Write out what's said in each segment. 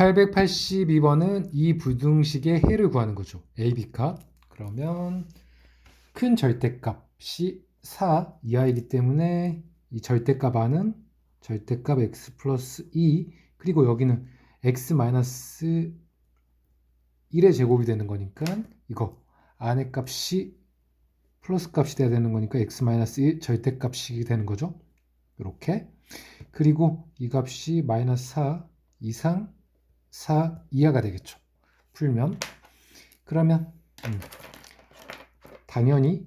882번은 이 부등식의 해를 구하는 거죠. a, b 값. 그러면 큰 절대값이 4 이하이기 때문에 이 절대값 안은 절대값 x 플러스 2 그리고 여기는 x 마이너스 1의 제곱이 되는 거니까 이거 안의 값이 플러스 값이 돼야 되는 거니까 x 마이너스 1 절대값이 되는 거죠. 이렇게 그리고 이 값이 마이너스 4 이상 4 이하가 되겠죠. 풀면 그러면 음, 당연히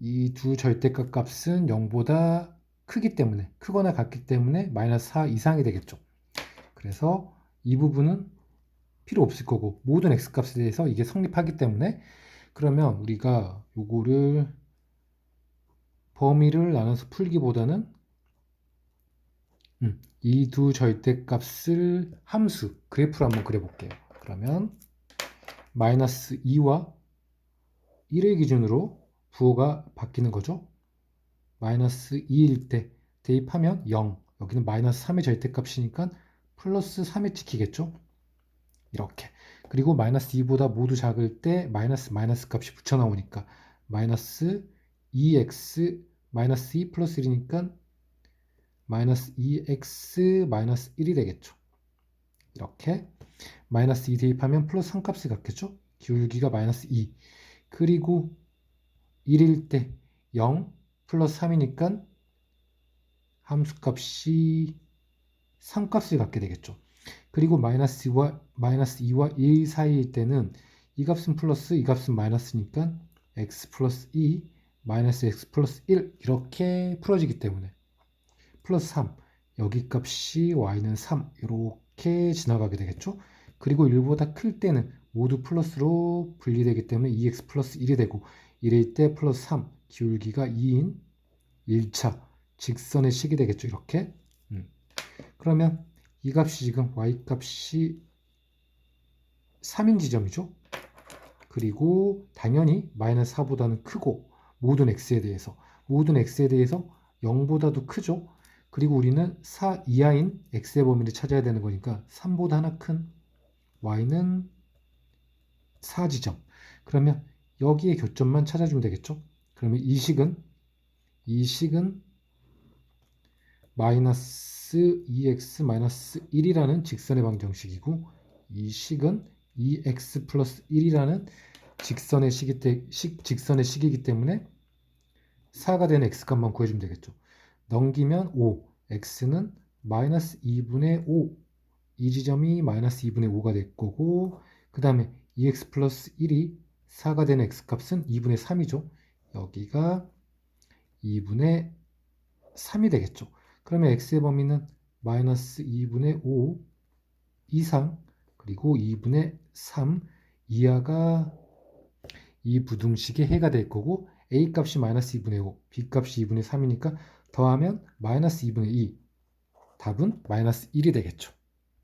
이 두 절대값 값은 0보다 크기 때문에 크거나 같기 때문에 마이너스 4 이상이 되겠죠. 그래서 이 부분은 필요 없을 거고 모든 x 값에 대해서 이게 성립하기 때문에 그러면 우리가 요거를 범위를 나눠서 풀기보다는 음, 이 두 절대값을 함수 그래프로 한번 그려볼게요. 그러면 마이너스 2와 1을 기준으로 부호가 바뀌는 거죠. 마이너스 2일 때 대입하면 0 여기는 마이너스 3의 절대값이니까 플러스 3에 찍히겠죠. 이렇게 그리고 마이너스 2보다 모두 작을 때 마이너스 마이너스 값이 붙여 나오니까 마이너스 2x 마이너스 2 플러스 1이니까 마이너스 2x 마이너스 1이 되겠죠. 이렇게 마이너스 2 대입하면 플러스 3값이 같겠죠. 기울기가 마이너스 2 그리고 1일 때 0 플러스 3이니까 함수값이 3값을 갖게 되겠죠. 그리고 마이너스 2와 마이너스 2와 1 사이일 때는 이 값은 플러스 이 값은 마이너스니까 x 플러스 2 마이너스 x 플러스 1 이렇게 풀어지기 때문에 플러스 3 여기 값이 y는 3 이렇게 지나가게 되겠죠. 그리고 1보다 클 때는 모두 플러스로 분리되기 때문에 2x 플러스 1이 되고 1일 때 플러스 3 기울기가 2인 1차 직선의 식이 되겠죠. 이렇게 음. 그러면 이 값이 지금 y 값이 3인 지점이죠. 그리고 당연히 마이너스 4보다는 크고 모든 x에 대해서 모든 x에 대해서 0보다도 크죠. 그리고 우리는 4 이하인 x의 범위를 찾아야 되는 거니까 3보다 하나 큰 y는 4 지점. 그러면 여기에 교점만 찾아주면 되겠죠. 그러면 이 식은 이 식은 마이너스 2x 마이너스 1이라는 직선의 방정식이고 이 식은 2x 플러스 1이라는 직선의 식이 때, 식, 직선의 식이기 때문에 4가 되는 x값만 구해주면 되겠죠. 넘기면 5, x는 마이너스 2분의 5, 이 지점이 마이너스 2분의 5가 될 거고 그 다음에 2x 플러스 1이 4가 되는 x값은 2분의 3이죠. 여기가 2분의 3이 되겠죠. 그러면 x의 범위는 마이너스 2분의 5 이상 그리고 2분의 3 이하가 이 부등식의 해가 될 거고 a 값이 마이너스 2분의 5 b 값이 2분의 3이니까 더하면 마이너스 2분의 2 답은 마이너스 1이 되겠죠.